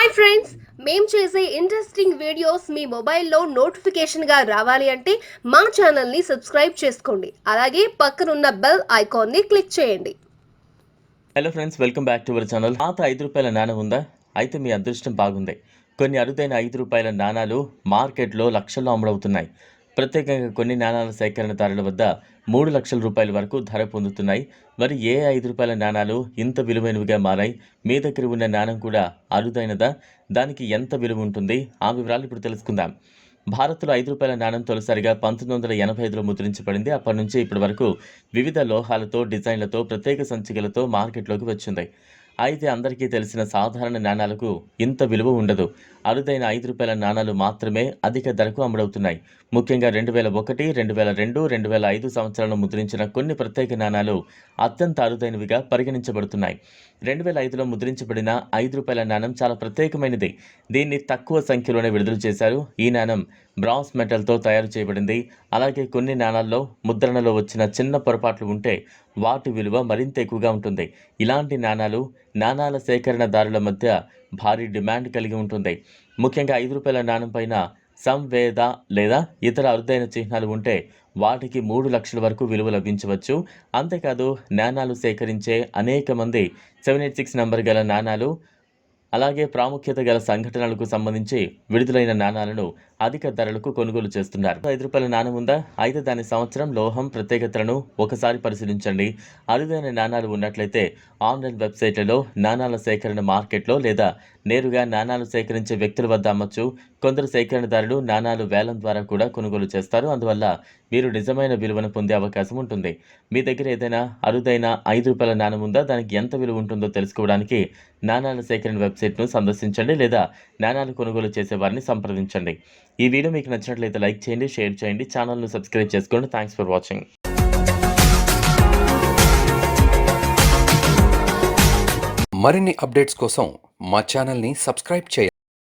Hi friends మేము చేసే interesting videos మీ మొబైల్లో నోటిఫికేషన్గా రావాలి అంటే మా ఛానల్ని సబ్స్క్రైబ్ చేసుకోండి. అలాగే పక్కనున్న బెల్ ఐకాన్ని క్లిక్ చేయండి. Hello friends welcome back to our channel పాత ఐదు రూపాయల నాణం ఉందా? అయితే మీ అదృష్టం బాగుంది. కొన్ని అరుదైన ఐదు రూపాయల నాణాలు మార్కెట్లో లక్షల్లో అమ్ముడవుతున్నాయి. ప్రత్యేకంగా కొన్ని నాణాల సేకరణదారుల వద్ద మూడు లక్షల రూపాయల వరకు ధర పొందుతున్నాయి. మరి ఏ ఐదు రూపాయల నాణాలు ఇంత విలువైనవిగా మారాయి? మీ దగ్గర ఉన్న నాణం కూడా అరుదైనదా? దానికి ఎంత విలువ ఉంటుంది? ఆ వివరాలు ఇప్పుడు తెలుసుకుందాం. భారత్లో ఐదు రూపాయల నాణం తొలిసారిగా పంతొమ్మిది వందల ఎనభై ఐదులో ముద్రించబడింది. అప్పటి నుంచి ఇప్పటి వరకు వివిధ లోహాలతో డిజైన్లతో ప్రత్యేక సంచికలతో మార్కెట్లోకి వచ్చింది. అయితే అందరికీ తెలిసిన సాధారణ నాణాలకు ఇంత విలువ ఉండదు. అరుదైన ఐదు రూపాయల నాణాలు మాత్రమే అధిక ధరకు అమ్ముడవుతున్నాయి. ముఖ్యంగా రెండు వేల ఒకటి రెండు వేల రెండు రెండు వేల ఐదు సంవత్సరాలను ముద్రించిన కొన్ని ప్రత్యేక నాణాలు అత్యంత అరుదైనవిగా పరిగణించబడుతున్నాయి. రెండు వేల ఐదులో ముద్రించబడిన ఐదు రూపాయల నాణం చాలా ప్రత్యేకమైనది. దీన్ని తక్కువ సంఖ్యలోనే విడుదల చేశారు. ఈ నాణం బ్రాన్స్ మెటల్తో తయారు చేయబడింది. అలాగే కొన్ని నాణాల్లో ముద్రణలో వచ్చిన చిన్న పొరపాట్లు ఉంటే వాటి విలువ మరింత ఎక్కువగా ఉంటుంది. ఇలాంటి నాణాలు నాణాల సేకరణదారుల మధ్య భారీ డిమాండ్ కలిగి ఉంటుంది. ముఖ్యంగా ఐదు రూపాయల నాణం పైన సంవేద లేదా ఇతర అరుదైన చిహ్నాలు ఉంటే వాటికి మూడు లక్షల వరకు విలువ లభించవచ్చు. అంతేకాదు నాణాలు సేకరించే అనేక మంది సెవెన్ ఎయిట్ సిక్స్ నంబర్ గల నాణాలు అలాగే ప్రాముఖ్యత గల సంఘటనలకు సంబంధించి విడుదలైన నాణాలను అధిక ధరలకు కొనుగోలు చేస్తున్నారు. ఐదు రూపాయల నాణం ఉందా? అయితే దాని సంవత్సరం లోహం ప్రత్యేకతలను ఒకసారి పరిశీలించండి. అరుదైన నాణాలు ఉన్నట్లయితే ఆన్లైన్ వెబ్సైట్లలో నాణాల సేకరణ మార్కెట్లో లేదా నేరుగా నాణాలు సేకరించే వ్యక్తుల వద్ద అమ్మచ్చు. కొందరు సేకరణదారులు నాణాలు వేలం ద్వారా కూడా కొనుగోలు చేస్తారు. అందువల్ల మీరు నిజమైన విలువను పొందే అవకాశం ఉంటుంది. మీ దగ్గర ఏదైనా అరుదైన ఐదు రూపాయల నాణం ఉందా? దానికి ఎంత విలువ ఉంటుందో తెలుసుకోవడానికి నాణాల సేకరణ వెబ్సైట్ను సందర్శించండి లేదా నాణాలు కొనుగోలు చేసే వారిని సంప్రదించండి. ఈ వీడియో మీకు నచ్చినట్లయితే లైక్ చేయండి షేర్ చేయండి ఛానల్ను సబ్స్క్రైబ్ చేసుకోండి. Thanks for watching. మరిన్ని అప్డేట్స్ కోసం మా ఛానల్ని సబ్స్క్రైబ్ చేయండి.